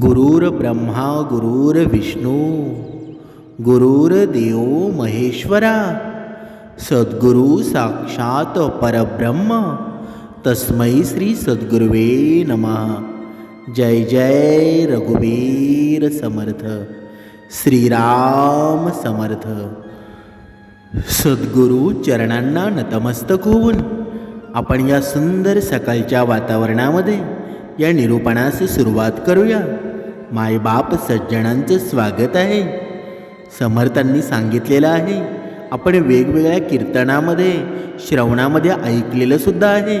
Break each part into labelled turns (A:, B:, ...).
A: गुरुर्ब्रह्मा गुरुर्विष्णू गुरुर्देव महेश्वरा सद्गुरु साक्षात परब्रह्म तस्मै श्री सद्गुरुवे नमः। जय जय रघुवीर समर्थ श्रीराम समर्थ। सद्गुरू चरणांना नतमस्तक होऊन आपण या सुंदर सकाळच्या वातावरणामध्ये या निरूपणास सुरुवात करूया. मायबाप सज्जनांचं स्वागत आहे. समर्थांनी सांगितलेलं आहे. आपण वेगवेगळ्या कीर्तनामध्ये श्रवणामध्ये ऐकलेलं सुद्धा आहे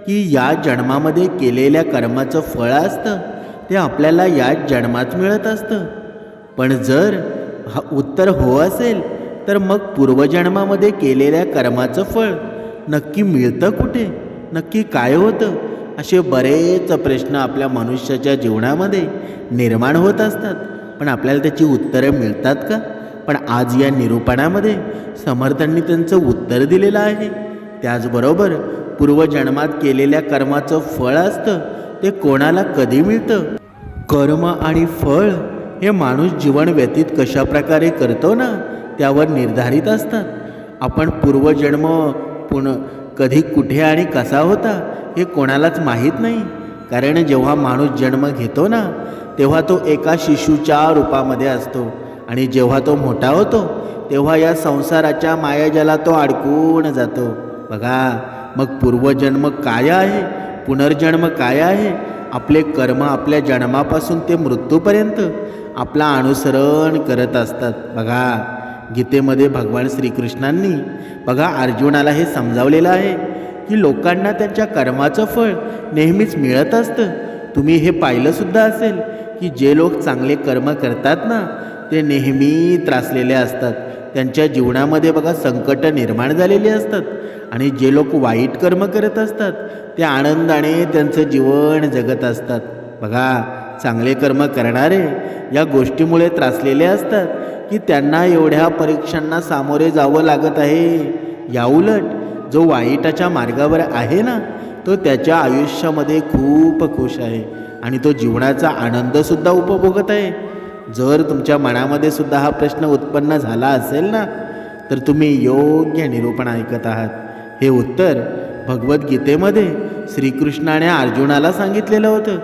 A: की या जन्मामध्ये केलेल्या कर्माचं फळ असतं ते आपल्याला याच जन्मात मिळत असतं. पण जर हा उत्तर हो असेल तर मग पूर्वजन्मामध्ये केलेल्या कर्माचं फळ नक्की मिळतं कुठे? नक्की काय होतं? असे बरेच प्रश्न आपल्या मनुष्याच्या जीवनामध्ये निर्माण होत असतात. पण आपल्याला त्याची उत्तरं मिळतात का? पण आज या निरूपणामध्ये समर्थांनी त्यांचं उत्तर दिलेलं आहे. त्याचबरोबर पूर्वजन्मात केलेल्या कर्माचं फळ असतं ते कोणाला कधी मिळतं? कर्म आणि फळ हे माणूस जीवन व्यतीत कशा प्रकारे करतो ना त्यावर निर्धारित असतात. आपण पूर्वजन्म पुन कधी कुठे आणि कसा होता हे कोणालाच माहीत नाही. कारण जेव्हा माणूस जन्म घेतो ना तेव्हा तो एका शिशूच्या रूपामध्ये असतो. आणि जेव्हा तो मोठा होतो तेव्हा या संसाराच्या मायाजाला तो अडकून जातो. बघा मग पूर्वजन्म काय आहे? पुनर्जन्म काय आहे? आपले कर्म आपल्या जन्मापासून ते मृत्यूपर्यंत आपला अनुसरण करत असतात. बघा गीतेमध्ये भगवान श्रीकृष्णांनी बघा अर्जुनाला हे समजावलेलं आहे की लोकांना त्यांच्या कर्माचं फळ नेहमीच मिळत असतं. तुम्ही हे पाहिलंसुद्धा असेल की जे लोक चांगले कर्म करतात ना ते नेहमी त्रासलेले असतात. त्यांच्या जीवनामध्ये बघा संकट निर्माण झालेली असतात. आणि जे लोक वाईट कर्म करत असतात ते आनंदाने त्यांचं जीवन जगत असतात. बघा चांगले कर्म करणारे या गोष्टीमुळे त्रासलेले असतात की त्यांना एवढ्या परीक्षांना सामोरे जावं लागत आहे. याउलट जो वाईटाच्या मार्गावर आहे ना तो त्याच्या आयुष्यामध्ये खूप खुश आहे आणि तो जीवनाचा आनंदसुद्धा उपभोगत आहे. जर तुमच्या मनामध्ये सुद्धा हा प्रश्न उत्पन्न झाला असेल ना तर तुम्ही योग्य निरूपण ऐकत आहात. हे उत्तर भगवद्गीतेमध्ये श्रीकृष्णाने अर्जुनाला सांगितलेलं होतं.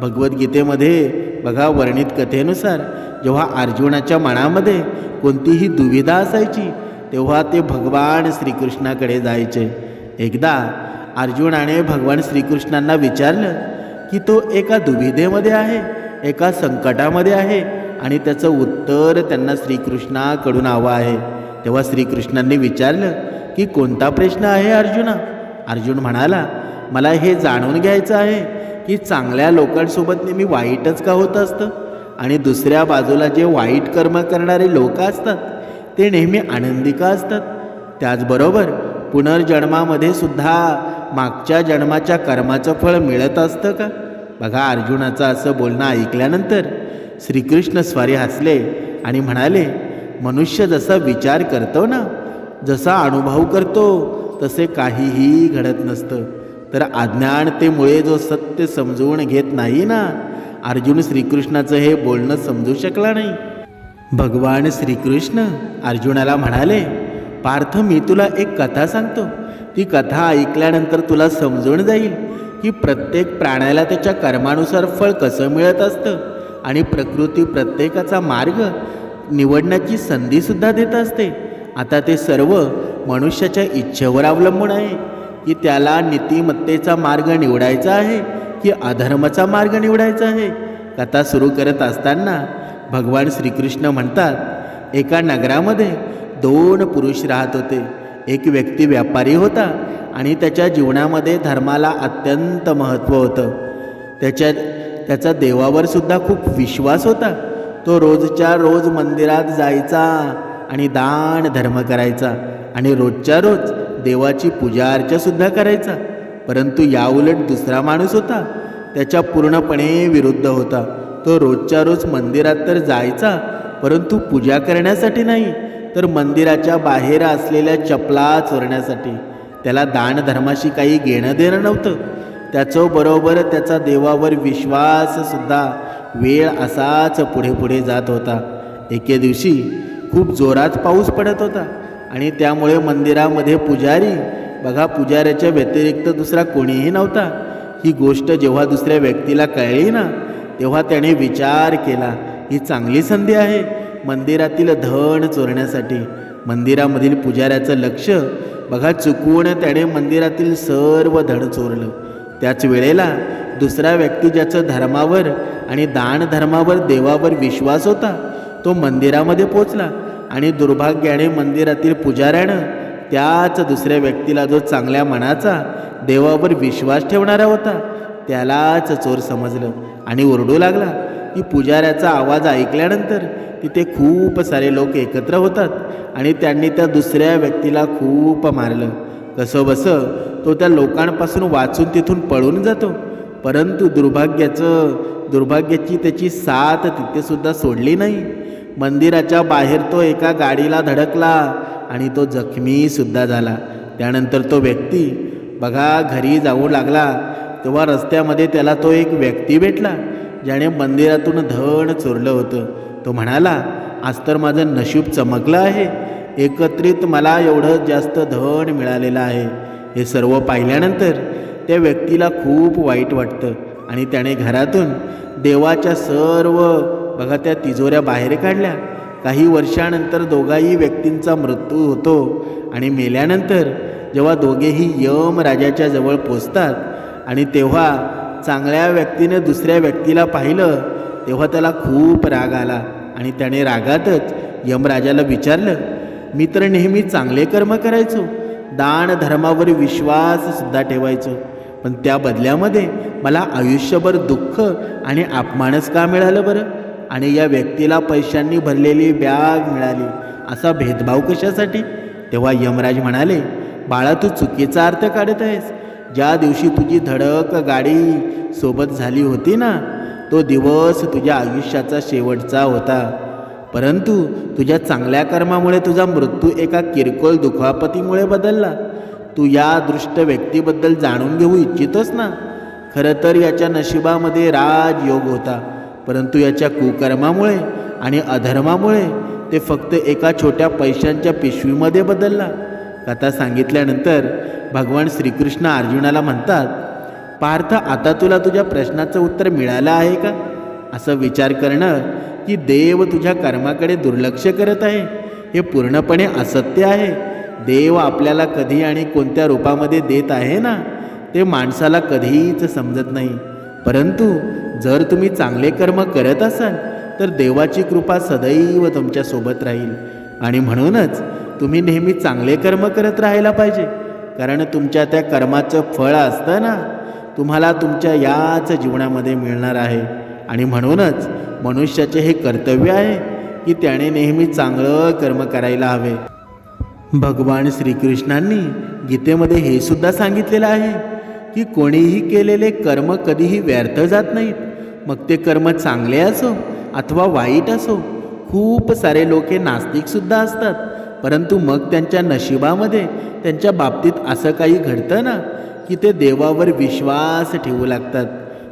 A: भगवद्गीतेमध्ये बघा वर्णित कथेनुसार जेव्हा अर्जुनाच्या मनामध्ये कोणतीही दुविधा असायची तेव्हा ते भगवान श्रीकृष्णाकडे जायचे. एकदा अर्जुनाने भगवान श्रीकृष्णांना विचारलं की तो एका दुविधेमध्ये आहे एका संकटामध्ये आहे आणि त्याचं उत्तर त्यांना श्रीकृष्णाकडून हवं आहे. तेव्हा श्रीकृष्णांनी विचारलं की कोणता प्रश्न आहे अर्जुना? अर्जुन म्हणाला मला हे जाणून घ्यायचं आहे की चांगल्या लोकांसोबत नेहमी वाईटच का होत असतं? आणि दुसऱ्या बाजूला जे वाईट कर्म करणारे लोक असतात ते नेहमी आनंदी का असतात? त्याचबरोबर पुनर्जन्मामध्ये सुद्धा मागच्या जन्माच्या कर्माचं फळ मिळत असतं का? बघा अर्जुनाचं असं बोलणं ऐकल्यानंतर श्रीकृष्ण स्वारी हसले आणि म्हणाले मनुष्य जसा विचार करतो ना जसा अनुभव करतो तसे काहीही घडत नसतं. तर अज्ञानतेमुळे जो सत्य समजवून घेत नाही ना अर्जुन श्रीकृष्णाचं हे बोलणं समजू शकला नाही. भगवान श्रीकृष्ण अर्जुनाला म्हणाले पार्थ मी तुला एक कथा सांगतो. ती कथा ऐकल्यानंतर तुला समजून जाईल की प्रत्येक प्राण्याला त्याच्या कर्मानुसार फळ कसं मिळत असतं आणि प्रकृती प्रत्येकाचा मार्ग निवडण्याची संधीसुद्धा देत असते. आता ते सर्व मनुष्याच्या इच्छेवर अवलंबून आहे. की त्याला नीतिमत्तेचा मार्ग निवडायचा आहे की अधर्माचा मार्ग निवडायचा आहे. कथा सुरू करत असताना भगवान श्रीकृष्ण म्हणतात एका नगरामध्ये दोन पुरुष राहत होते. एक व्यक्ती व्यापारी होता आणि त्याच्या जीवनामध्ये धर्माला अत्यंत महत्त्व होतं. त्याच्या त्याचा देवावर सुद्धा खूप विश्वास होता. तो रोजच्या रोज मंदिरात जायचा आणि दान धर्म करायचा आणि रोजच्या रोज देवाची पूजा अर्चा सुद्धा करायचा. परंतु याउलट दुसरा माणूस होता. त्याच्या पूर्णपणे विरुद्ध होता. तो रोजच्या रोज मंदिरात तर जायचा परंतु पूजा करण्यासाठी नाही तर मंदिराच्या बाहेर असलेल्या चपला चोरण्यासाठी त्याला दानधर्माशी काही घेणं देणं नव्हतं. त्याचबरोबर त्याचा देवावर विश्वाससुद्धा वेळ असाच पुढे पुढे जात होता. एके दिवशी खूप जोरात पाऊस पडत होता. आणि त्यामुळे मंदिरामध्ये पुजारी बघा पुजाऱ्याच्या व्यतिरिक्त दुसरा कोणीही नव्हता. ही गोष्ट जेव्हा दुसऱ्या व्यक्तीला कळली ना तेव्हा त्याने विचार केला ही चांगली संधी आहे. मंदिरातील धन चोरण्यासाठी मंदिरामधील पुजाऱ्याचं लक्ष बघा चुकवून त्याने मंदिरातील सर्व धन चोरलं. त्याच वेळेला दुसरा व्यक्ती ज्याचं धर्मावर आणि दान धर्मावर देवावर विश्वास होता तो मंदिरामध्ये पोचला. आणि दुर्भाग्याने मंदिरातील पुजाऱ्यानं त्याच दुसऱ्या व्यक्तीला जो चांगल्या मनाचा देवावर विश्वास ठेवणारा होता त्यालाच चोर समजलं आणि ओरडू लागला. की पुजाऱ्याचा आवाज ऐकल्यानंतर तिथे खूप सारे लोक एकत्र होतात आणि त्यांनी त्या दुसऱ्या व्यक्तीला खूप मारलं. कसं बसं तो त्या लोकांपासून वाचून तिथून पळून जातो. परंतु दुर्भाग्याचं दुर्भाग्याची त्याची साथ तिथेसुद्धा सोडली नाही. मंदिराच्या बाहेर तो एका गाडीला धडकला आणि तो जखमीसुद्धा झाला. त्यानंतर तो व्यक्ती बघा घरी जाऊ लागला. तेव्हा रस्त्यामध्ये त्याला तो एक व्यक्ती भेटला ज्याने मंदिरातून धन चोरलं होतं. तो म्हणाला आज तर माझं नशीब चमकलं आहे. एकत्रित मला एवढं जास्त धन मिळालेलं आहे. हे सर्व पाहिल्यानंतर त्या व्यक्तीला खूप वाईट वाटतं आणि त्याने घरातून देवाच्या सर्व बघा त्या तिजोऱ्या बाहेर काढल्या. काही वर्षानंतर दोघाही व्यक्तींचा मृत्यू होतो आणि मेल्यानंतर जेव्हा दोघेही यम राजाच्या जवळ पोचतात आणि तेव्हा चांगल्या व्यक्तीने दुसऱ्या व्यक्तीला पाहिलं तेव्हा त्याला खूप राग आला आणि त्याने रागातच यमराजाला विचारलं मी तर नेहमी चांगले कर्म करायचो दान धर्मावर विश्वाससुद्धा ठेवायचो पण त्या बदल्यामध्ये मला आयुष्यभर दुःख आणि अपमानच का मिळालं बरं? आणि या व्यक्तीला पैशांनी भरलेली बॅग मिळाली. असा भेदभाव कशासाठी? तेव्हा यमराज म्हणाले बाळा तू चुकीचा अर्थ काढत आहेस. ज्या दिवशी तुझी धडक गाडी सोबत झाली होती ना तो दिवस तुझ्या आयुष्याचा शेवटचा होता. परंतु तुझ्या चांगल्या कर्मामुळे तुझा मृत्यू एका किरकोळ दुखापतीमुळे बदलला. तू या दृष्ट व्यक्तीबद्दल जाणून घेऊ इच्छितोस ना? खरं तर याच्या नशिबामध्ये राजयोग होता. परंतु याच्या कुकर्मामुळे आणि अधर्मामुळे ते फक्त एका छोट्या पैशांच्या पिशवीमध्ये बदलला. कथा सांगितल्यानंतर भगवान श्रीकृष्ण अर्जुनाला म्हणतात पार्थ आता तुला तुझ्या प्रश्नाचं उत्तर मिळालं आहे का? असं विचार करणं की देव तुझ्या कर्माकडे दुर्लक्ष करत आहे हे पूर्णपणे असत्य आहे. देव आपल्याला कधी आणि कोणत्या रूपामध्ये देत आहे ना ते माणसाला कधीच समजत नाही. परंतु जर तुम्ही चांगले कर्म करत असाल तर देवाची कृपा सदैव तुमच्यासोबत राहील. आणि म्हणूनच तुम्ही नेहमी चांगले कर्म करत राहायला पाहिजे. कारण तुमच्या त्या कर्माचं फळ असतं ना तुम्हाला तुमच्या याच जीवनामध्ये मिळणार आहे. आणि म्हणूनच मनुष्याचे हे कर्तव्य आहे की त्याने नेहमी चांगलं कर्म करायला हवे. भगवान श्रीकृष्णांनी गीतेमध्ये हे सुद्धा सांगितलेलं आहे. की कोणीही केलेले कर्म कधीही व्यर्थ जात नाहीत. मग ते कर्म चांगले असो अथवा वाईट असो खूप सारे लोक हे नास्तिकसुद्धा असतात. परंतु मग त्यांच्या नशिबामध्ये त्यांच्या बाबतीत असं काही घडतं ना की ते देवावर विश्वास ठेवू लागतात.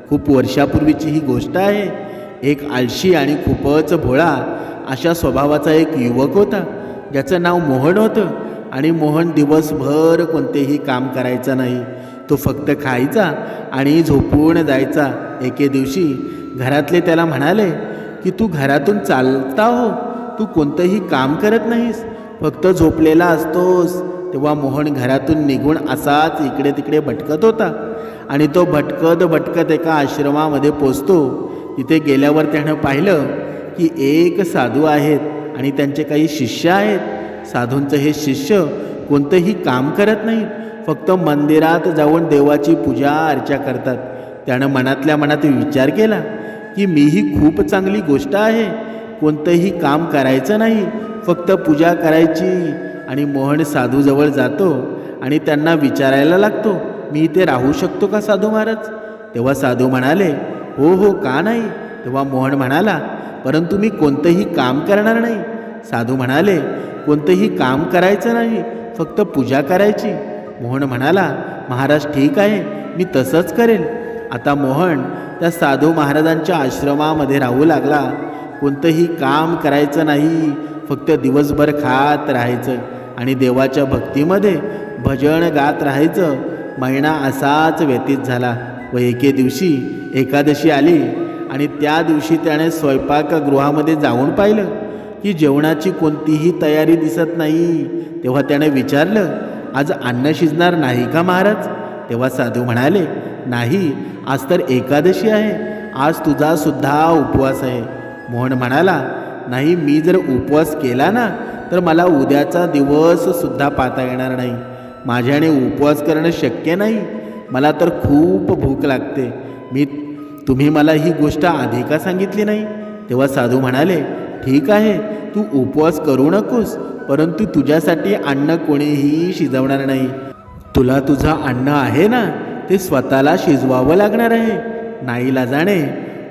A: खूप वर्षापूर्वीची ही गोष्ट आहे. एक आळशी आणि खूपच भोळा अशा स्वभावाचा एक युवक होता. ज्याचं नाव मोहन होतं आणि मोहन दिवसभर कोणतेही काम करायचं नाही. तो फक्त खायचा आणि झोपून जायचा. एके दिवशी घरातले त्याला म्हणाले की तू घरातून चालता हो. तू कोणतंही काम करत नाहीस. फक्त झोपलेला असतोस. तेव्हा मोहन घरातून निघून असाच इकडे तिकडे भटकत होता. आणि तो भटकत भटकत एका आश्रमामध्ये पोचतो. तिथे गेल्यावर त्यानं पाहिलं की एक साधू आहेत आणि त्यांचे काही शिष्य आहेत. साधूंचं हे शिष्य कोणतंही काम करत नाहीत. फक्त मंदिरात जाऊन देवाची पूजा अर्चा करतात. त्यानं मनातल्या मनात विचार केला की मी ही खूप चांगली गोष्ट आहे. कोणतंही काम करायचं नाही. फक्त पूजा करायची आणि मोहन साधूजवळ जातो आणि त्यांना विचारायला लागतो मी इथे राहू शकतो का साधू महाराज? तेव्हा साधू म्हणाले हो हो का नाही? तेव्हा मोहन म्हणाला परंतु मी कोणतंही काम करणार नाही. साधू म्हणाले कोणतंही काम करायचं नाही. फक्त पूजा करायची. मोहन म्हणाला महाराज ठीक आहे मी तसंच करेन. आता मोहन त्या साधू महाराजांच्या आश्रमामध्ये राहू लागला. कोणतंही काम करायचं नाही फक्त दिवसभर खात राहायचं आणि देवाच्या भक्तीमध्ये भजन गात राहायचं. महिना असाच व्यतीत झाला व एके दिवशी एकादशी आली आणि त्या दिवशी त्याने स्वयंपाकगृहामध्ये जाऊन पाहिलं की जेवणाची कोणतीही तयारी दिसत नाही. तेव्हा त्याने विचारलं आज अन्न शिजणार नाही का महाराज? तेव्हा साधू म्हणाले नाही आज तर एकादशी आहे. आज तुझा सुद्धा उपवास आहे. मोहन म्हणाला नाही मी जर उपवास केला ना तर मला उद्याचा दिवस सुद्धा पाहता येणार नाही. माझ्याने उपवास करणं शक्य नाही. मला तर खूप भूक लागते. मी तुम्ही मला ही गोष्ट आधी का सांगितली नाही? तेव्हा साधू म्हणाले ठीक आहे. तू उपवास करू नकोस परंतु तुझ्यासाठी अन्न कोणीही शिजवणार नाही. तुला तुझं अन्न आहे ना ते स्वतःला शिजवावं लागणार आहे. नाईला जाणे.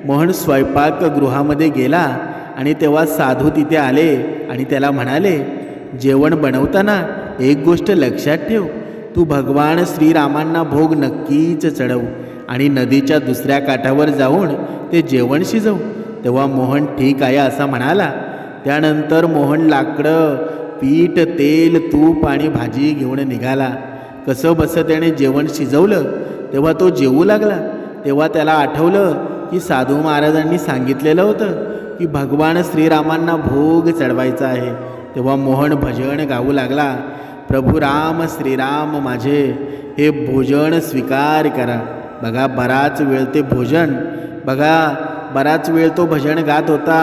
A: मोहन स्वयंपाकगृहामध्ये गेला आणि तेव्हा साधू तिथे आले आणि त्याला म्हणाले जेवण बनवताना एक गोष्ट लक्षात ठेव. तू भगवान श्रीरामांना भोग नक्कीच चढव आणि नदीच्या दुसऱ्या काठावर जाऊन ते जेवण शिजव. तेव्हा मोहन ठीक आहे असा म्हणाला. त्यानंतर मोहन लाकडं पीठ तेल तूप आणि भाजी घेऊन निघाला. कसं बसं त्याने जेवण शिजवलं तेव्हा तो जेवू लागला. तेव्हा त्याला आठवलं की साधू महाराजांनी सांगितलेलं होतं की भगवान श्रीरामांना भोग चढवायचा आहे. तेव्हा मोहन भजन गाऊ लागला. प्रभू राम श्रीराम माझे हे भोजन स्वीकार करा. बघा बराच वेळ ते भोजन. बघा बराच वेळ तो भजन गात होता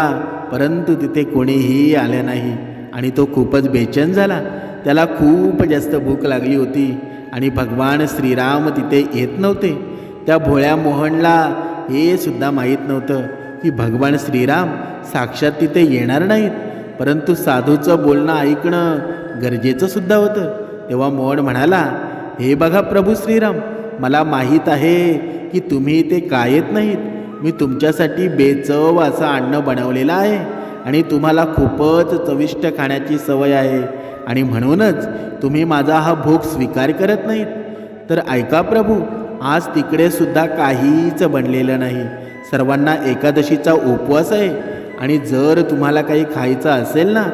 A: परंतु तिथे कोणीही आले नाही. आणि तो खूपच बेचैन झाला. त्याला खूप जास्त भूक लागली होती आणि भगवान श्रीराम तिथे येत नव्हते. त्या भोळ्या मोहनला हे सुद्धा माहीत नव्हतं की भगवान श्रीराम साक्षात तिथे येणार नाहीत. परंतु साधूचं बोलणं ऐकणं गरजेचं सुद्धा होतं. तेव्हा मोहन म्हणाला हे बघा प्रभू श्रीराम मला माहीत आहे की तुम्ही इथे का येत नाहीत? मी तुमच्यासाठी बेचव असं अन्न बनवलेलं आहे आणि तुम्हाला खूपच चविष्ट खाण्याची सवय आहे. आणि म्हणूनच तुम्ही माझा हा भोग स्वीकार करत नाहीत. तर ऐका प्रभू आज तिकडे सुद्धा काहीच बनलेलं नाही. सर्वांना एकादशीचा उपवास आहे. आणि जर तुम्हाला काही खायचं असेल ना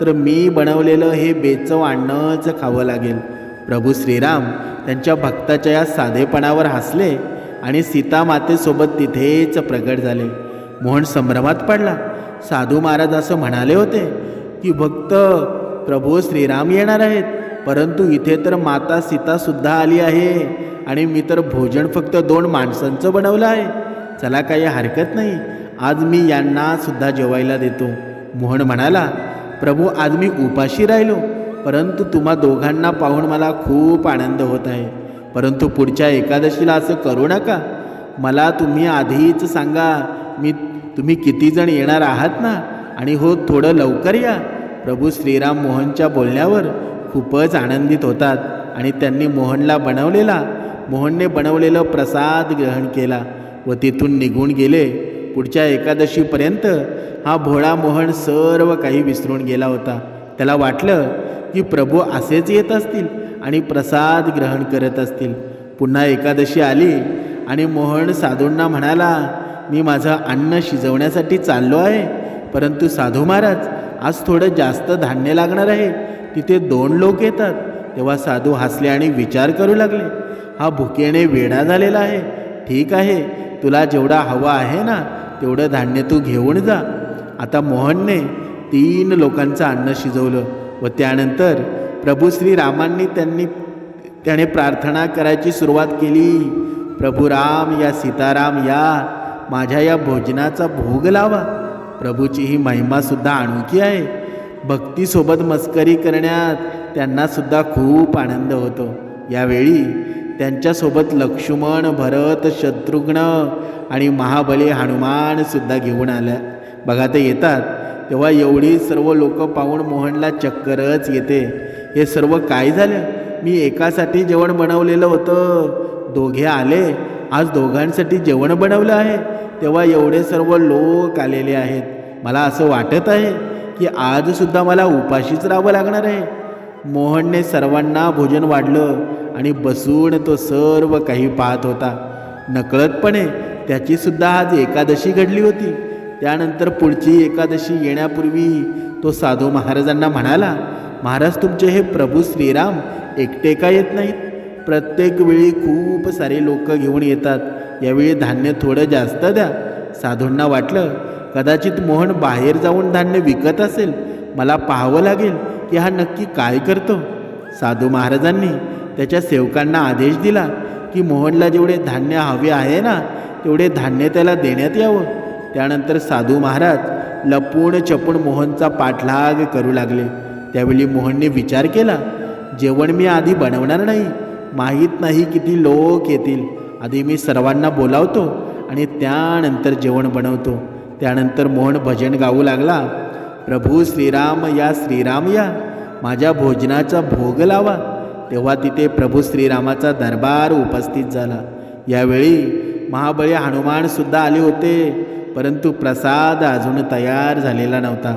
A: तर मी बनवलेलं हे बेचव अन्नच खावं लागेल. प्रभू श्रीराम त्यांच्या भक्ताच्या या साधेपणावर हसले. आणि सीता मातेसोबत तिथेच प्रगट झाले. मोहन संभ्रमात पडला. साधू महाराज असं म्हणाले होते की भक्त प्रभू श्रीराम येणार आहेत. परंतु इथे तर माता सीतासुद्धा आली आहे आणि मी तर भोजन फक्त दोन माणसांचं बनवलं आहे. चला काही हरकत नाही. आज मी यांनासुद्धा जेवायला देतो. मोहन म्हणाला प्रभू आज मी उपाशी राहिलो. परंतु तुम्हा दोघांना पाहून मला खूप आनंद होत आहे. परंतु पुढच्या एकादशीला असं करू नका. मला तुम्ही आधीच सांगा मी तुम्ही कितीजण येणार आहात ना? आणि हो थोडं लवकर या. प्रभू श्रीराम मोहनच्या बोलण्यावर खूपच आनंदित होतात आणि त्यांनी मोहनला बनवलेला मोहनने बनवलेलं प्रसाद ग्रहण केला व तिथून निघून गेले. पुढच्या एकादशीपर्यंत हा भोळा मोहन सर्व काही विसरून गेला होता. त्याला वाटलं की प्रभू असेच येत असतील. आणि प्रसाद ग्रहण करत असतील. पुन्हा एकादशी आली आणि मोहन साधूंना म्हणाला मी माझं अन्न शिजवण्यासाठी चाललो आहे परंतु साधू महाराज आज थोडं जास्त धान्य लागणार आहे. तिथे दोन लोक येतात. तेव्हा साधू हसले आणि विचार करू लागले हा भुकेने वेडा झालेला आहे. ठीक आहे तुला जेवढा हवा आहे ना तेवढं धान्य तू घेऊन जा. आता मोहनने तीन लोकांचं अन्न शिजवलं व त्यानंतर प्रभू श्रीरामांनी त्यांनी त्याने प्रार्थना करायची सुरुवात केली. प्रभू राम या सीताराम या माझ्या या भोजनाचा भोग लावा. प्रभूची ही महिमासुद्धा अनोखी आहे. भक्तीसोबत मस्करी करण्यात त्यांनासुद्धा खूप आनंद होतो. यावेळी त्यांच्यासोबत लक्ष्मण भरत शत्रुघ्न आणि महाबली हनुमानसुद्धा घेऊन आल्या. बघा ते येतात. तेव्हा एवढी सर्व लोक पाहून मोहनला चक्करच येते. हे सर्व काय झालं? मी एकासाठी जेवण बनवलेलं होतं. दोघे आले. आज दोघांसाठी जेवण बनवलं आहे. तेव्हा एवढे सर्व लोक आलेले आहेत. मला असं वाटत आहे की आजसुद्धा मला उपाशीच राहावं लागणार आहे. मोहनने सर्वांना भोजन वाढलं आणि बसून तो सर्व काही पाहत होता. नकळतपणे त्याचीसुद्धा आज एकादशी घडली होती. त्यानंतर पुढची एकादशी येण्यापूर्वी तो साधू महाराजांना म्हणाला महाराज तुमचे हे प्रभू श्रीराम एकटे का येत नाहीत? प्रत्येक वेळी खूप सारे लोक घेऊन येतात. यावेळी धान्य थोडं जास्त द्या. साधूंना वाटलं कदाचित मोहन बाहेर जाऊन धान्य विकत असेल. मला पाहावं लागेल की हा नक्की काय करतो. साधू महाराजांनी त्याच्या सेवकांना आदेश दिला की मोहनला जेवढे धान्य हवे आहे ना तेवढे धान्य त्याला देण्यात यावं. त्यानंतर साधू महाराज लपून चपून मोहनचा पाठलाग करू लागले. त्यावेळी मोहनने विचार केला जेवण मी आधी बनवणार नाही. माहीत नाही किती लोक येतील. आधी मी सर्वांना बोलावतो आणि त्यानंतर जेवण बनवतो. त्यानंतर मोहन भजन गाऊ लागला प्रभू श्रीराम या श्रीराम या. माझ्या भोजनाचा भोग लावा. तेव्हा तिथे प्रभू श्रीरामाचा दरबार उपस्थित झाला. यावेळी महाबळी हनुमानसुद्धा आले होते परंतु प्रसाद अजून तयार झालेला नव्हता.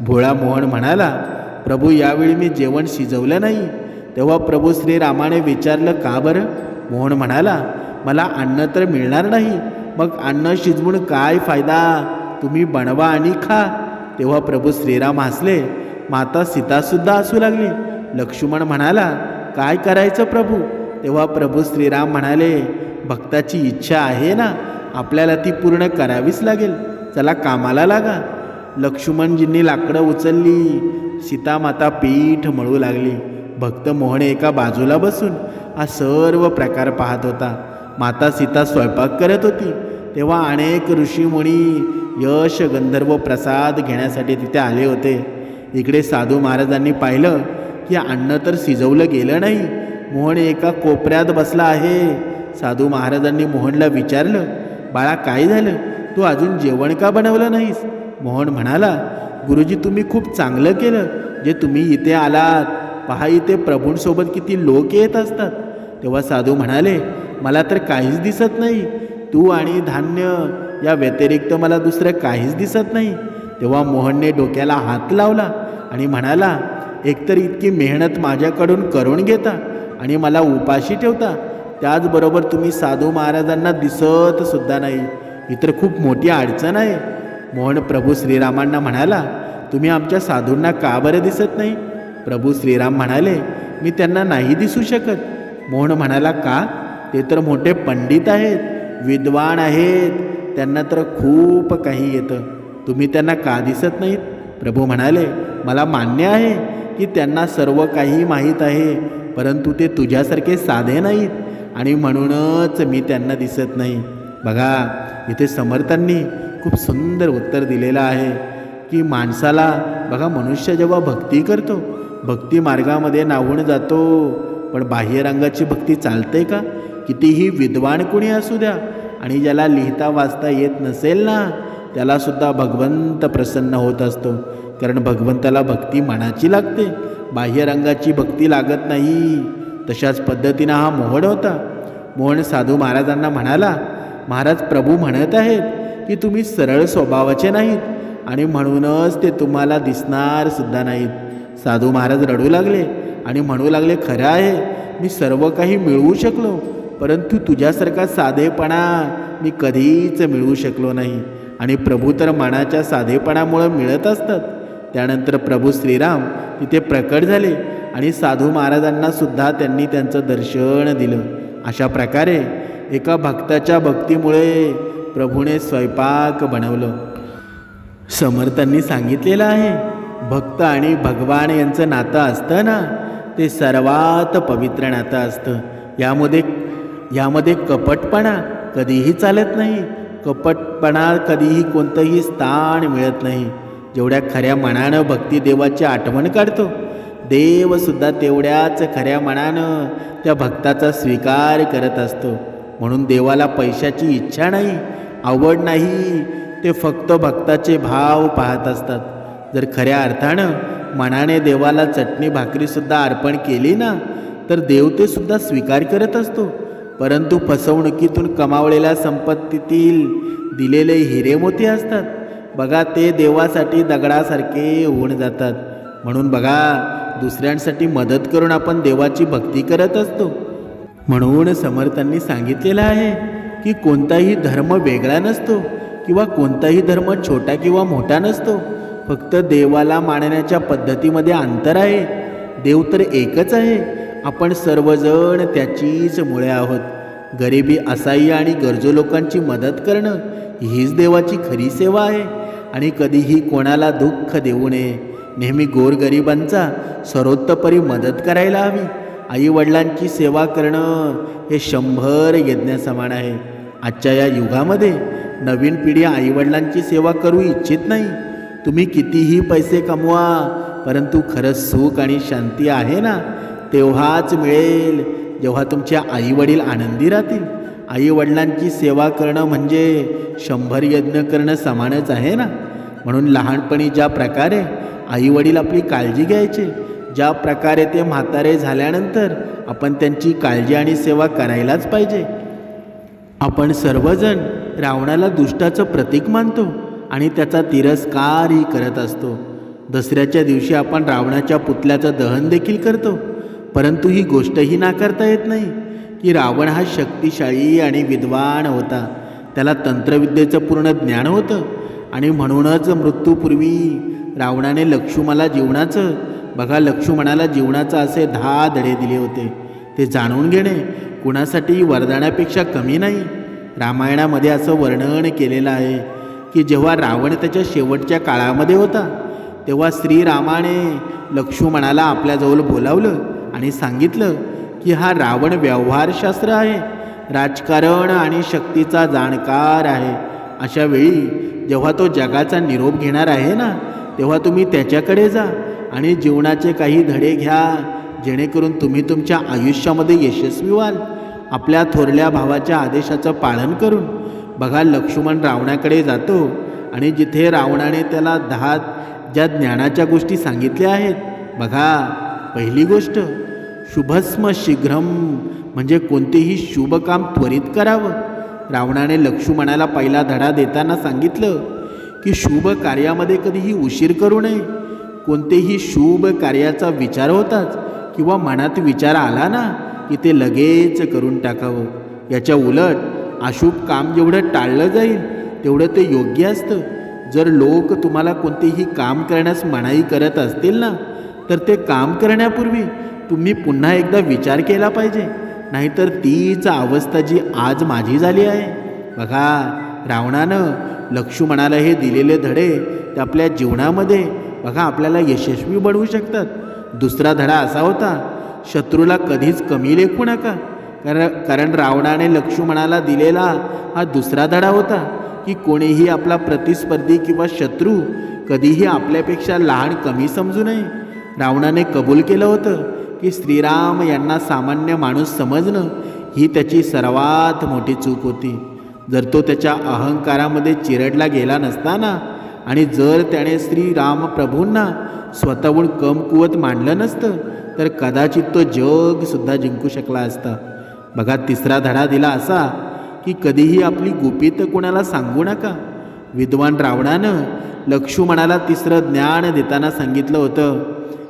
A: भोळा मोहन म्हणाला प्रभू यावेळी मी जेवण शिजवलं नाही. तेव्हा प्रभू श्रीरामाने विचारलं का बरं? मोहन म्हणाला मला अन्न तर मिळणार नाही. मग अन्न शिजवून काय फायदा? तुम्ही बनवा आणि खा. तेव्हा प्रभू श्रीराम हसले. माता सीतासुद्धा असू लागली. लक्ष्मण म्हणाला काय करायचं प्रभू? तेव्हा प्रभू श्रीराम म्हणाले भक्ताची इच्छा आहे ना? आपल्याला ती पूर्ण करावीच लागेल. चला कामाला लागा. लक्ष्मणजींनी लाकडं उचलली. सीतामाता पीठ मळू लागली. भक्त मोहन एका बाजूला बसून हा सर्व प्रकार पाहत होता. माता सीता स्वयंपाक करत होती. तेव्हा अनेक ऋषीमुनी यश गंधर्व प्रसाद घेण्यासाठी तिथे आले होते. इकडे साधू महाराजांनी पाहिलं की अन्न तर शिजवलं गेलं नाही. मोहन एका कोपऱ्यात बसला आहे. साधू महाराजांनी मोहनला विचारलं बाळा काय झालं? तू अजून जेवण का बनवलं नाहीस? मोहन म्हणाला गुरुजी तुम्ही खूप चांगलं केलं. जे तुम्ही इथे आलात पहा इथे प्रभूंसोबत किती लोक येत असतात. तेव्हा साधू म्हणाले मला तर काहीच दिसत नाही. तू आणि धान्य या व्यतिरिक्त मला दुसरं काहीच दिसत नाही. तेव्हा मोहनने डोक्याला हात लावला आणि म्हणाला एकतर इतकी मेहनत माझ्याकडून करून घेता आणि मला उपाशी ठेवता. त्याचबरोबर तुम्ही साधू महाराजांना दिसतसुद्धा नाही. ही तर खूप मोठी अडचण आहे. मोहन प्रभू श्रीरामांना म्हणाला तुम्ही आमच्या साधूंना का बरं दिसत नाही? प्रभू श्रीराम म्हणाले मी त्यांना नाही दिसू शकत. मोहन म्हणाला का? ते तर मोठे पंडित आहेत विद्वान आहेत त्यांना तर खूप काही येतं. तुम्ही त्यांना का दिसत नाहीत? प्रभू म्हणाले मला मान्य आहे की त्यांना सर्व काही माहीत आहे परंतु ते तुझ्यासारखे साधे नाहीत आणि म्हणूनच मी त्यांना दिसत नाही. बघा इथे समर्थांनी खूप सुंदर उत्तर दिलेलं आहे की माणसाला बघा मनुष्य जेव्हा भक्ती करतो भक्ती मार्गामध्ये नावून जातो पण बाह्यरंगाची भक्ती चालते का? कितीही विद्वान कुणी असू द्या आणि ज्याला लिहिता वाचता येत नसेल ना त्यालासुद्धा भगवंत प्रसन्न होत असतो. कारण भगवंताला भक्ती मनाची लागते बाह्यरंगाची भक्ती लागत नाही. तशाच पद्धतीनं हा मोहन होता. मोहन साधू महाराजांना म्हणाला महाराज प्रभू म्हणत आहेत की तुम्ही सरळ स्वभावाचे नाहीत. आणि म्हणूनच ते तुम्हाला दिसणार सुद्धा नाहीत. साधू महाराज रडू लागले आणि म्हणू लागले खरं आहे मी सर्व काही मिळवू शकलो परंतु तुझ्यासारखा साधेपणा मी कधीच मिळवू शकलो नाही. आणि प्रभू तर मनाच्या साधेपणामुळं मिळत असतात. त्यानंतर प्रभू श्रीराम तिथे प्रकट झाले आणि साधू महाराजांना सुद्धा त्यांनी त्यांचं दर्शन दिलं. अशा प्रकारे एका भक्ताच्या भक्तीमुळे प्रभूने स्वयंपाक बनवलं. समर्थांनी सांगितलेलं आहे भक्त आणि भगवान यांचं नातं असतं ना ते सर्वात पवित्र नातं असतं. यामध्ये यामध्ये कपटपणा कधीही चालत नाही. कपटपणा कधीही कोणतंही स्थान मिळत नाही. जेवढ्या खऱ्या मनानं भक्ती देवाची आठवण काढतो देवसुद्धा तेवढ्याच खऱ्या मनानं त्या भक्ताचा स्वीकार करत असतो. म्हणून देवाला पैशाची इच्छा नाही आवड नाही ते फक्त भक्ताचे भाव पाहत असतात. जर खऱ्या अर्थानं मनाने देवाला चटणी भाकरीसुद्धा अर्पण केली ना तर देव ते सुद्धा स्वीकार करत असतो. परंतु फसवणुकीतून कमावलेल्या संपत्तीतील दिलेले हिरे मोती असतात. बघा ते देवासाठी दगडासारखे होऊन जातात. म्हणून बघा दुसऱ्यांसाठी मदत करून आपण देवाची भक्ती करत असतो. म्हणून समर्थांनी सांगितलेलं आहे की कोणताही धर्म वेगळा नसतो किंवा कोणताही धर्म छोटा किंवा मोठा नसतो. फक्त देवाला मानण्याच्या पद्धतीमध्ये अंतर आहे. देव तर एकच आहे. आपण सर्वजण त्याचीच मुळे आहोत. गरिबी असाई आणि गरजू लोकांची मदत करणं हीच देवाची खरी सेवा आहे. आणि कधीही कोणाला दुःख देऊ नये. नेहमी गोरगरिबांचा सर्वोत्तपरी मदत करायला हवी. आईवडिलांची सेवा करणं हे शंभर यज्ञासमान आहे. आजच्या या युगामध्ये नवीन पिढी आईवडिलांची सेवा करू इच्छित नाही. तुम्ही कितीही पैसे कमवा परंतु खरंच सुख आणि शांती आहे ना? तेव्हाच मिळेल. जेव्हा तुमचे आईवडील आनंदी राहतील. आईवडिलांची सेवा करणं म्हणजे शंभर यज्ञ करणं समानच आहे ना? म्हणून लहानपणी ज्या प्रकारे आईवडील आपली काळजी घ्यायचे ज्या प्रकारे ते म्हातारे झाल्यानंतर आपण त्यांची काळजी आणि सेवा करायलाच पाहिजे. आपण सर्वजण रावणाला दुष्टाचं प्रतीक मानतो आणि त्याचा तिरस्कारही करत असतो. दसऱ्याच्या दिवशी आपण रावणाच्या पुतल्याचं दहन देखील करतो परंतु ही गोष्टही नाकारता येत नाही की रावण हा शक्तिशाळी आणि विद्वान होता. त्याला तंत्रविद्येचं पूर्ण ज्ञान होतं आणि म्हणूनच मृत्यूपूर्वी रावणाने लक्ष्मणाला जीवनाचं बघा लक्ष्मणाला जीवनाचं असे दहा धडे दिले होते. ते जाणून घेणे कुणासाठी वरदानापेक्षा कमी नाही? रामायणामध्ये असं वर्णन केलेलं आहे की जेव्हा रावण त्याच्या शेवटच्या काळामध्ये होता तेव्हा श्रीरामाने लक्ष्मणाला आपल्याजवळ बोलावलं आणि सांगितलं की हा रावण व्यवहारशास्त्र आहे राजकारण आणि शक्तीचा जाणकार आहे. अशा वेळी जेव्हा तो जगाचा निरोप घेणार आहे ना तेव्हा तुम्ही त्याच्याकडे जा आणि जीवनाचे काही धडे घ्या जेणेकरून तुम्ही तुमच्या आयुष्यामध्ये यशस्वी व्हाल. आपल्या थोरल्या भावाच्या आदेशाचं पालन करून बघा लक्ष्मण रावणाकडे जातो आणि जिथे रावणाने त्याला दहा ज्या ज्ञानाच्या गोष्टी सांगितल्या आहेत बघा पहिली गोष्ट शुभस्म शीघ्रम म्हणजे कोणतेही शुभ काम त्वरित करावं. रावणाने लक्ष्मणाला पहिला धडा देताना सांगितलं की शुभ कार्यामध्ये कधीही उशीर करू नये. कोणतेही शुभ कार्याचा विचार होताच किंवा मनात विचार आला ना की ते लगेच करून टाकावं. याच्या उलट अशुभ काम जेवढं टाळलं जाईल तेवढं ते योग्य असतं. जर लोक तुम्हाला कोणतेही काम करण्यास मनाई करत असतील ना तर ते काम करण्यापूर्वी तुम्ही पुन्हा एकदा विचार केला पाहिजे. नाहीतर तीच अवस्था जी आज माझी झाली आहे. बघा रावणानं लक्ष्मणाला हे दिलेले धडे ते आपल्या जीवनामध्ये बघा आपल्याला यशस्वी बनवू शकतात. दुसरा धडा असा होता शत्रूला कधीच कमी लेखू नका. कारण कारण रावणाने लक्ष्मणाला दिलेला हा दुसरा धडा होता की कोणीही आपला प्रतिस्पर्धी किंवा शत्रू कधीही आपल्यापेक्षा लहान कमी समजू नये. रावणाने कबूल केलं होतं की श्रीराम यांना सामान्य माणूस समजणं ही त्याची सर्वात मोठी चूक होती. जर तो त्याच्या अहंकारामध्ये चिरडला गेला नसताना आणि जर त्याने श्रीराम प्रभूंना स्वतःहून कमकुवत मांडलं नसतं तर कदाचित तो जगसुद्धा जिंकू शकला असता. बघा तिसरा धडा दिला असा की कधीही आपली गुपितं कोणाला सांगू नका. विद्वान रावणानं लक्ष्मणाला तिसरं ज्ञान देताना सांगितलं होतं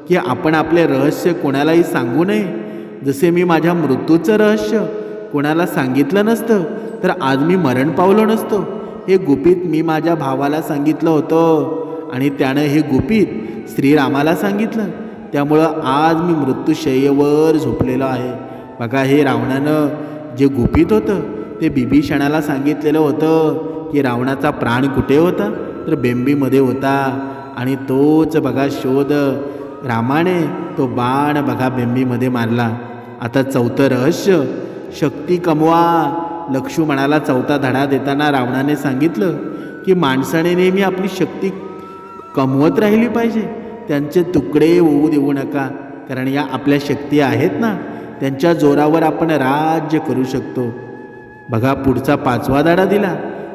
A: की आपण आपले रहस्य कोणालाही सांगू नये. जसे मी माझ्या मृत्यूचं रहस्य कोणाला सांगितलं नसतं तर आज मी मरण पावलो नसतो. हे गुपित मी माझ्या भावाला सांगितलं होतं. आणि त्यानं हे गुपित श्रीरामाला सांगितलं. त्यामुळं आज मी मृत्यूशय्येवर झोपलेलो आहे. बघा हे रावणानं जे गुपित होतं ते बिभीषणाला सांगितलेलं होतं की रावणाचा प्राण कुठे होता? तर बेंबीमध्ये होता. आणि तोच बघा शोध रामाने तो बाण बघा बेंबीमध्ये मारला. आता चौथं रहस्य शक्ती कमवा. लक्ष्मणाला चौथा धडा देताना रावणाने सांगितलं की माणसाने नेहमी आपली शक्ती कमवत राहिली पाहिजे. त्यांचे तुकडे होऊ देऊ नका कारण या आपल्या शक्ती आहेत ना त्यांच्या जोरावर आपण राज्य करू शकतो. बघा पुढचा पाचवा धडा दिला.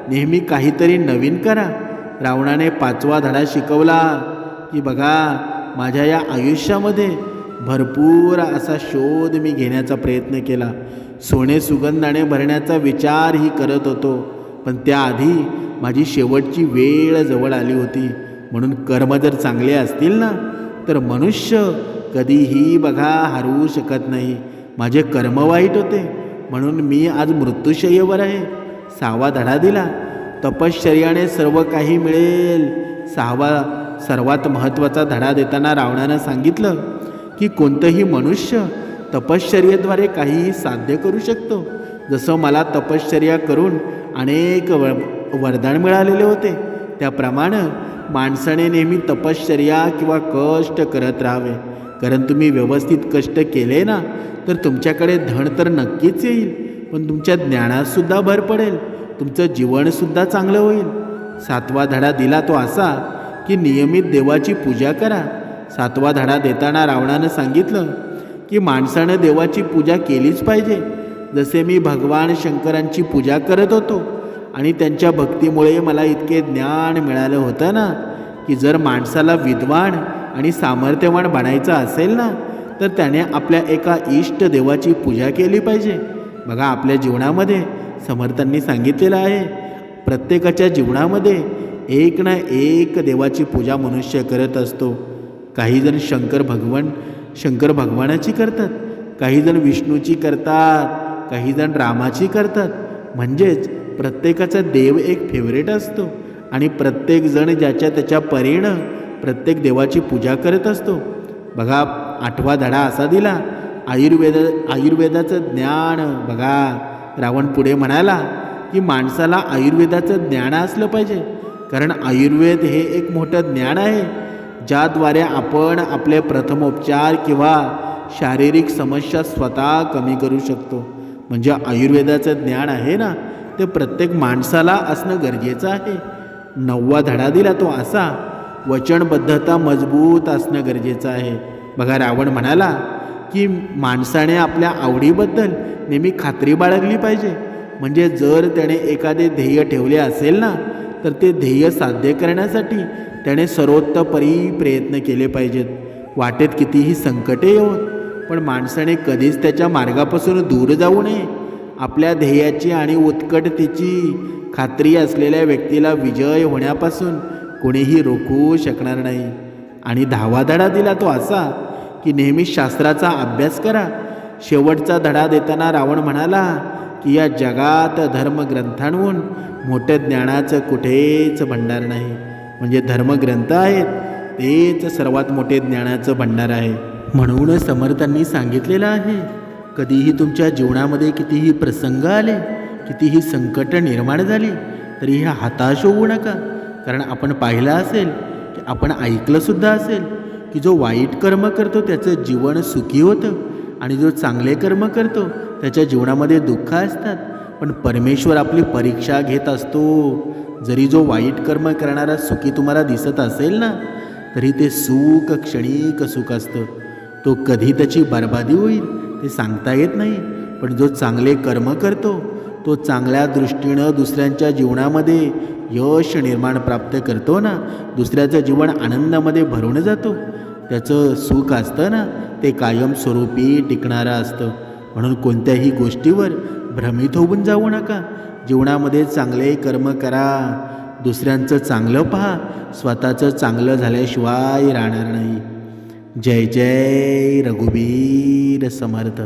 A: नेहमी काहीतरी नवीन करा. रावणाने पाचवा धडा शिकवला की बघा माझ्या या आयुष्यामध्ये भरपूर असा शोध मी घेण्याचा प्रयत्न केला. सोने सुगंधाने भरण्याचा विचारही करत होतो. पण त्याआधी माझी शेवटची वेळ जवळ आली होती. म्हणून कर्म जर चांगले असतील ना तर मनुष्य कधीही बघा हरवू शकत नाही. माझे कर्म वाईट होते. म्हणून मी आज मृत्यूशय्येवर आहे. सहावा धडा दिला. तपश्चर्याने सर्व काही मिळेल. सहावा सर्वात महत्त्वाचा धडा देताना रावणानं सांगितलं की कोणतंही मनुष्य तपश्चर्येद्वारे काहीही साध्य करू शकतो. जसं मला तपश्चर्या करून अनेक व वरदान मिळालेले होते. त्याप्रमाणे माणसाने नेहमी तपश्चर्या किंवा कष्ट करत राहावे. कारण तुम्ही व्यवस्थित कष्ट केले ना तर तुमच्याकडे धन तर नक्कीच येईल. पण तुमच्या ज्ञानातसुद्धा भर पडेल. तुमचं जीवनसुद्धा चांगलं होईल. सातवा धडा दिला तो असा की नियमित देवाची पूजा करा. सातवा धडा देताना रावणानं सांगितलं की माणसानं देवाची पूजा केलीच पाहिजे. जसे मी भगवान शंकरांची पूजा करत होतो आणि त्यांच्या भक्तीमुळे मला इतके ज्ञान मिळालं होतं ना की जर माणसाला विद्वान आणि सामर्थ्यवान बनायचं असेल ना तर त्याने आपल्या एका इष्ट देवाची पूजा केली पाहिजे. बघा आपल्या जीवनामध्ये समर्थांनी सांगितलेलं आहे प्रत्येकाच्या जीवनामध्ये एक ना एक देवाची पूजा मनुष्य करत असतो. काहीजण शंकर भगवान शंकर भगवानाची करतात. काही जण विष्णूची करतात काही जण रामाची करतात. म्हणजेच प्रत्येकाचा देव एक फेवरेट असतो आणि प्रत्येकजण ज्याच्या त्याच्या परीनं प्रत्येक देवाची पूजा करत असतो. बघा आठवा धडा असा दिला. आयुर्वेद आयुर्वेदाचं ज्ञान बघा. रावण पुढे म्हणाला की माणसाला आयुर्वेदाचं ज्ञान असलं पाहिजे. कारण आयुर्वेद हे एक मोठं ज्ञान आहे. ज्याद्वारे आपण आपले प्रथमोपचार किंवा शारीरिक समस्या स्वतः कमी करू शकतो. म्हणजे आयुर्वेदाचं ज्ञान आहे ना ते प्रत्येक माणसाला असणं गरजेचं आहे. नववा धडा दिला तो असा वचनबद्धता मजबूत असणं गरजेचं आहे. बघा रावण म्हणाला की माणसाने आपल्या आवडीबद्दल नेहमी खात्री बाळगली पाहिजे. म्हणजे जर त्याने एखादे ध्येय ठेवले असेल ना तर ते ध्येय साध्य करण्यासाठी त्याने सर्वोत्तपरी प्रयत्न केले पाहिजेत. वाटेत कितीही संकटे येऊन पण माणसाने कधीच त्याच्या मार्गापासून दूर जाऊ नये. आपल्या ध्येयाची आणि उत्कटतेची खात्री असलेल्या व्यक्तीला विजय होण्यापासून कोणीही रोखू शकणार नाही. आणि धावाधडा धडा दिला तो असा की नेहमी शास्त्राचा अभ्यास करा. शेवटचा धडा देताना रावण म्हणाला की या जगात धर्मग्रंथांहून मोठं ज्ञानाचं कुठेच भंडार नाही. म्हणजे धर्मग्रंथ आहेत तेच सर्वात मोठे ज्ञानाचं भंडार आहे. म्हणून समर्थांनी सांगितलेलं आहे कधीही तुमच्या जीवनामध्ये कितीही प्रसंग आले कितीही संकट निर्माण झाली तरी हे हताश होऊ नका. कारण आपण पाहिलं असेल की आपण ऐकलंसुद्धा असेल की जो वाईट कर्म करतो त्याचं जीवन सुखी होतं आणि जो चांगले कर्म करतो त्याच्या जीवनामध्ये दुःख असतात. पण परमेश्वर आपली परीक्षा घेत असतो. जरी जो वाईट कर्म करणारा सुखी तुम्हाला दिसत असेल ना तरी ते सुख क्षणिक सुख असतं. तो कधी त्याची बर्बादी होईल ते सांगता येत नाही. पण जो चांगले कर्म करतो तो चांगल्या दृष्टीनं दुसऱ्यांच्या जीवनामध्ये यश निर्माण प्राप्त करतो ना दुसऱ्याचं जीवन आनंदामध्ये भरून जातो. त्याचं सुख असतं ना ते कायमस्वरूपी टिकणारं असतं. म्हणून कोणत्याही गोष्टीवर भ्रमित होऊन जाऊ नका. जीवनामध्ये चांगले कर्म करा. दुसऱ्यांचं चांगलं पहा. स्वतःचं चांगलं झाल्याशिवाय राहणार नाही. जय जय रघुवीर समर्थ.